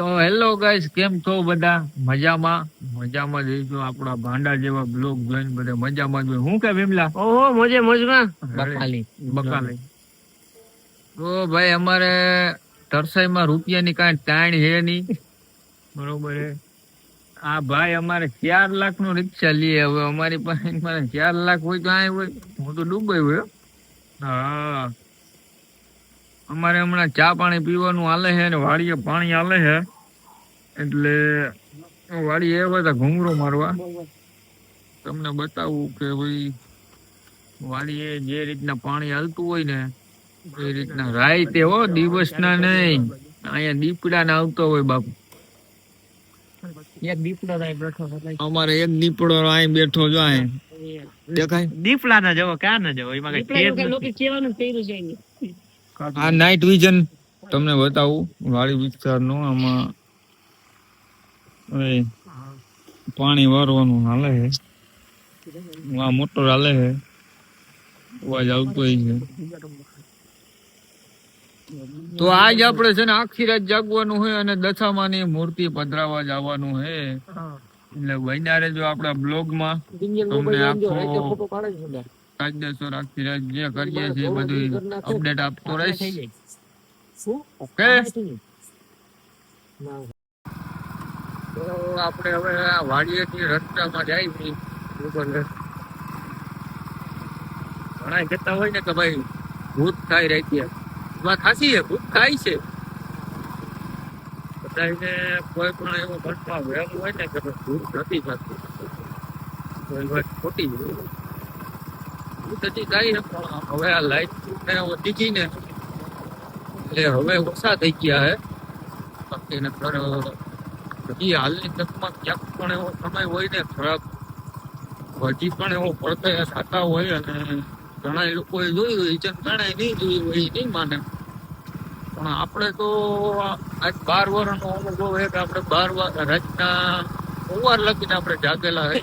તો hello guys કેમ છો બધા? મજામાં? મજામાં જઈશું આપણા ભાંડા જેવા બ્લોગ જોઈને બધા મજામાં જ હું કે વિમલા? ઓહો મોજે મોજમાં. બકાલી. બકાલી. તો ભાઈ અમારે તરસાઈમાં રૂપિયાની કાંઈ તાણ હે નહીં. બરોબર હે. આ ભાઈ અમારે ચાર લાખનું રિક્ષા લઈએ હવે. અમારી પાસે ચાર લાખ હોય તો આ હોય. હું તો ડૂબાઈ હોય હો. અમારે હમણાં ચા પાણી પીવાનું હાલે છે ને વાડીએ પાણી હાલે છે. એટલે વાડી એ બધા ઘૂંઘરો મારવા. તમને બતાવું કે ભાઈ વાડીએ જે રીતના પાણી હાલતું હોય ને એ રીતના રાઈતે હો દિવસના નહીં. અહીંયા દીપડા ના આવતો હોય બાપુ. એક દીપડો થાય બેઠો હતો. અમારે એક દીપડો અહીં બેઠો જો અહીં. દેખાય? દીપડા ના જવો ક્યાં ના જવો? એમાં કઈ ખેત નથી. આ નાઇટ વિઝન તમને બતાવું. વાડી વિસ્તારનો આમાં પાણી વારવાનું હાલે છે. આ મોટર હાલે છે. અવાજ આવતો છે. તો આજ આપણે છે ને આખી રાત જાગવાનું હોય અને દશામાની મૂર્તિ પધરાવા જવાનું છે એટલે વૈનારે જો આપણા બ્લોગમાં. તમને આખો કાયદેસર આખી જે કરીએ છીએ બધું અપડેટ આપતો રહીશ ઓકે. તો આપણે હવે આ વાડીએથી રસ્તામાં જાય છીએ. ઉપર ઘણા કહેતા હોય ને કે ભાઈ ભૂત થાય રહી વાત સાચી છે ભૂત થાય છે. બધાને કોઈ પણ એવો ઘટમાં વહેમ હોય ને કે ભૂત નથી થતું ખોટી છે થાય છે હવે આ લાઈટ ને ગઈ ને, એટલે હવે ઓછા થઈ ગયા હે. બાકી નકર હજી હાલની તકમાં ક્યાંક પણ એવો સમય હોય ને, ખરાબ. હજી પણ એવો પડતા થતા હોય અને ઘણા લોકોએ જોયું હોય છે ઘણા નહીં જોયું હોય, એ નહીં માને. પણ આપણે તો આજ બાર વર્ષનો અનુભવ છે કે આપણે બાર વાર રાતના વાર લગીને આપણે જાગેલા હોય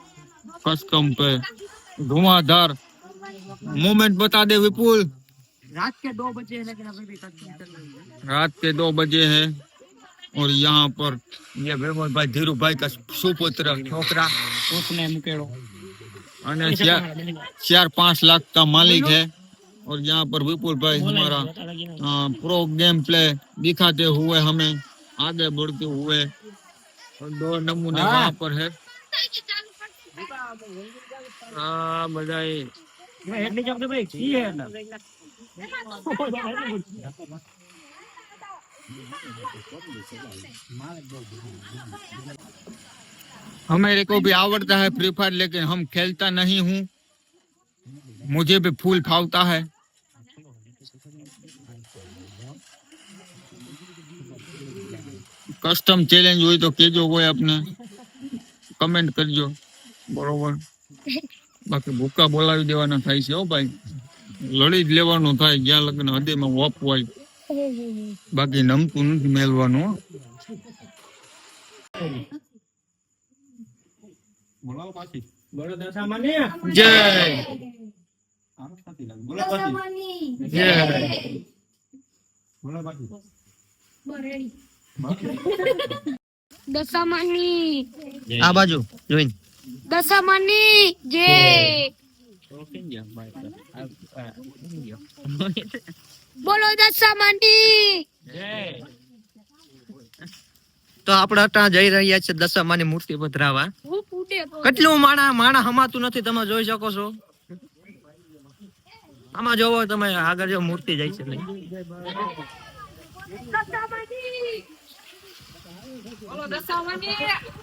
कस्टम पे धुआंधार मोमेंट बता दे विपुल रात के दो बजे है लेकिन अभी भी तक नहीं चल रही है रात के दो बजे है और यहाँ पर ये विपुल भाई धीरू भाई का सुपुत्र छोकरा उसने मुकेड़ो અને ચાર चार पाँच लाख का मालिक है और यहाँ पर विपुल भाई हमारा अ, प्रो गेम प्ले दिखाते हुए हमें आगे बढ़ते हुए और दो नमूने हाँ। वहाँ पर है हाँ बधाई એટલી ચોકડી ભાઈ છી હે ના हमें को भी आवड़ता है फ्री फायर लेकिन हम खेलता नहीं हूँ मुझे भी फूल फावता है કસ્ટમ ચેલેન્જ હોય તો કેજો કોઈ આપને કમેન્ટ કરજો બરોબર. બાકી ભૂકા બોલાવી દેવાના થાય છે હો ભાઈ. લડી જ લેવાનું થાય જ્યાં લગ્ન હૃદયમાં વપ હોય. બાકી નમતું નથી મેલવાનું. બોલો જય. દશામાની આ બાજુ જોઈન. દશામાની જય! બોલો દશામાની તો આપણે ત્યાં જઈ રહ્યા છે દશામાની મૂર્તિ પધરાવા. કેટલું માણા માણા હમાતું નથી તમે જોઈ શકો છો. આમાં જોવો તમે આગળ જો મૂર્તિ જાય છે નહીં.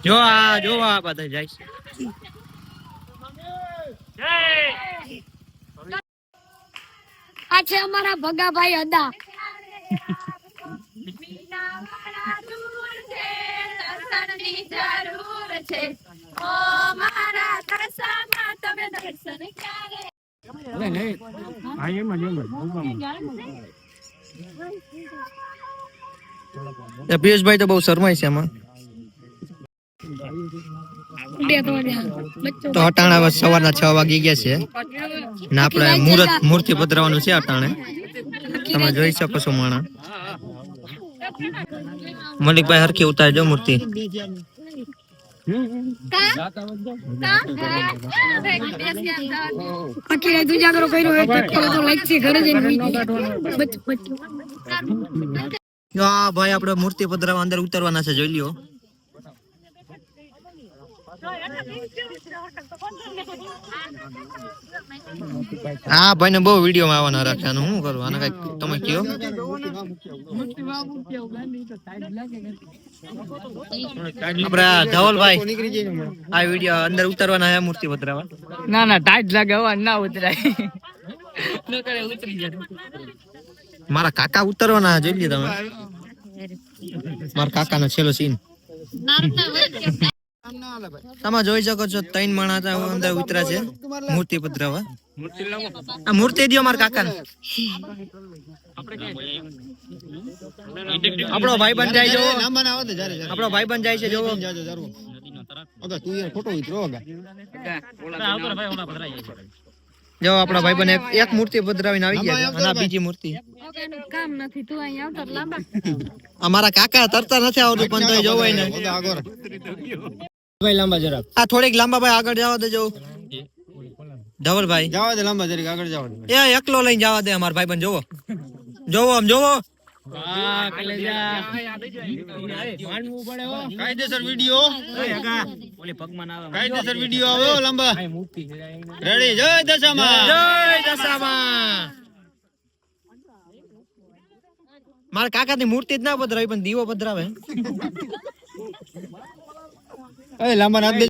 જો આ જો આ બધા જાય આ છે અમારા ભગાભાઈ એ પિયુષભાઈ તો બહુ શરમાય છે આમાં. તો અટાણા હવે સવારના છ વાગી ગયા છે. ને આપણે મુહૂર્ત મૂર્તિ પધરાવાનું છે અટાણે. તમે જોઈ શકો છો માણા. મલિકભાઈ હરખી ઉતારજો મૂર્તિ. ભાઈ આપડે મૂર્તિ પધરાવા અંદર ઉતરવાના છે જોઈ લ્યો. હા ભાઈ ને બહુ વીડિયો માં આવવાના રાખ્યા શું કરું આને કંઈક તમે કયો આ ધવલભાઈ આ વીડિયો અંદર ઉતારવાના મૂર્તિ પધરાવા? ના ના ટાઈટ લાગે હવા ના ઉતરાય. ઉતરી જાય. મારા કાકા ઉતરવાના જોઈ લ્યો તમે. મારા કાકાનો છેલ્લો સીન તમે જોઈ શકો છો ત્રણ માણસ અંદર ઉતરા છે. મૂર્તિ પધરાવા આ મૂર્તિ દો મારા કાકા આપણો ભાઈ બંધ જાય જો આપણો ભાઈ બંધ જાય છે જોવો. જો આપણા ભાઈ બંધ એક- મૂર્તિ પધરાવીને આવી ગયા અને બીજી મૂર્તિ. કામ નથી તું અહીંયા આવતો લાંબા. અમારા કાકા તરતા નથી આવતું પણ તોય જોવાય ને. ભાઈ લાંબા જરાક. આ થોડીક લાંબા ભાઈ આગળ જવા દેજો. ધવલભાઈ જવા દે લાંબા જરીક આગળ જવા દે. એ એકલો લઈને જવા દે અમાર ભાઈ પણ જોવો. જોવો આમ જોવો. હા કલેજા માનવું પડે હો કાયદેસર વિડિયો ઓલી પગમાં ના આવે કાયદેસર વિડિયો આવ્યો લાંબા. રેડી જય દશામાં. જય દશામાં. મારા કાકા ની મૂર્તિ જ ના પધરાવી પણ દીવો પધરાવે. એ લાંબા નાખ